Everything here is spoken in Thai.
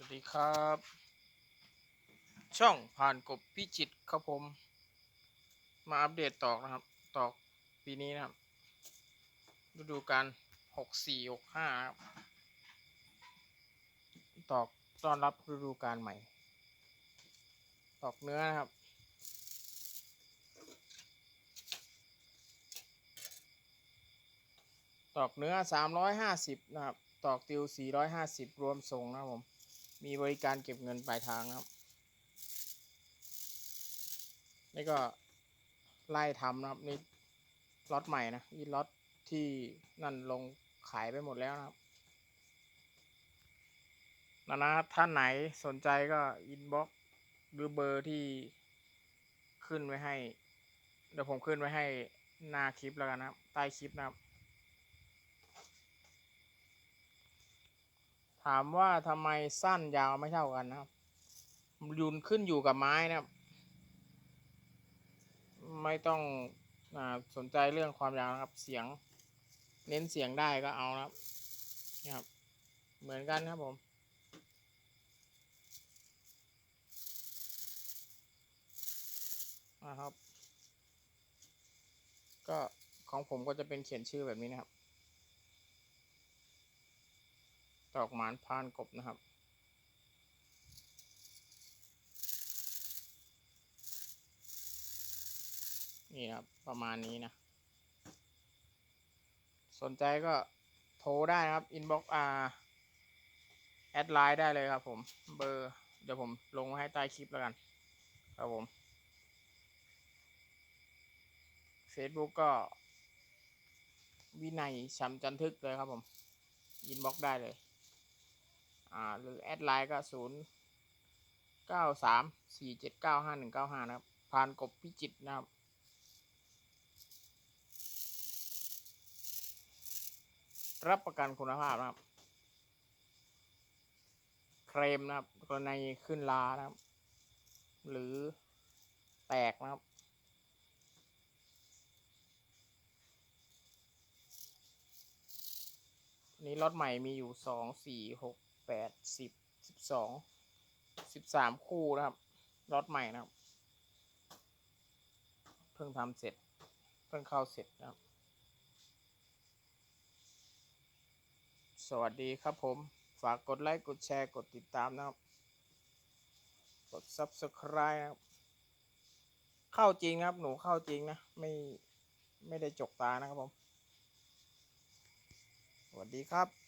วัสดีครับ ช่องผ่านกบพิจิตครับผม มาอัปเดตตอกนะครับ ตอกปีนี้นะครับฤดูกาลหกสี่หกห้าครับตอกต้อนรับฤดูกาลใหม่ ตอกเนื้อนะครับตอกเนื้อ 350 นะครับ ตอกติว 450 รวมส่งนะครับผม มีบริการเก็บเงินปลายทางนะครับ นี่ก็ไล่ทำนะครับนี่ล็อตใหม่นะนี่ล็อตที่นั่นลงขายไปหมดแล้วนะครับนะนะท่านไหนสนใจก็อินบ็อกหรือเบอร์ที่ขึ้นไว้ให้ เดี๋ยวผมขึ้นไว้ให้หน้าคลิปแล้วกันนะครับ ใต้คลิปนะครับามว่าทำไมสั้นยาวไม่เท่ากันนะครับยุนขึ้นอยู่กับไม้นะครับ ไม่ต้องอสนใจเรื่องความยาวนะครับ เสียง เน้นเสียงได้ก็เอานะครับนี่ครับ เหมือนกันครับผมนะครับ ก็ของผมก็จะเป็นเขียนชื่อแบบนี้นะครับ ตอกหมานพานกบนะครับ นี่ครับ ประมาณนี้นะ สนใจก็โทรได้ครับ อินบ็อกอาแอดไลน์ได้เลยครับผม เบอร์ เดี๋ยวผมลงไว้ให้ใต้คลิปแล้วกัน ครับผม Facebook ก็วินัยชำจันทึกเลยครับผมอินบ็อกได้เลย อ่าหรือแอดไลน์ก็ศูนย์เก้าสามสี่เจ็ดเก้าห้าหนึ่งเก้าห้านะครับพานกบพิจิตนะครับรับประกันคุณภาพนะครับ เคลมนะครับกรณีขึ้นลานะครับ หรือแตกนะครับ นี้รถใหม่มีอยู่สองสี่หก แปดสิบสิบสองสิบสามคู่นะครับรถใหม่นะครับ เพิ่งทำเสร็จ เพิ่งเข้าเสร็จนะครับ สวัสดีครับผม ฝากกดไลค์ กดแชร์ กดติดตามนะครับ กด subscribe นะครับ เข้าจริงครับ หนูเข้าจริงนะ ไม่ ไม่ได้จกตานะครับผม สวัสดีครับ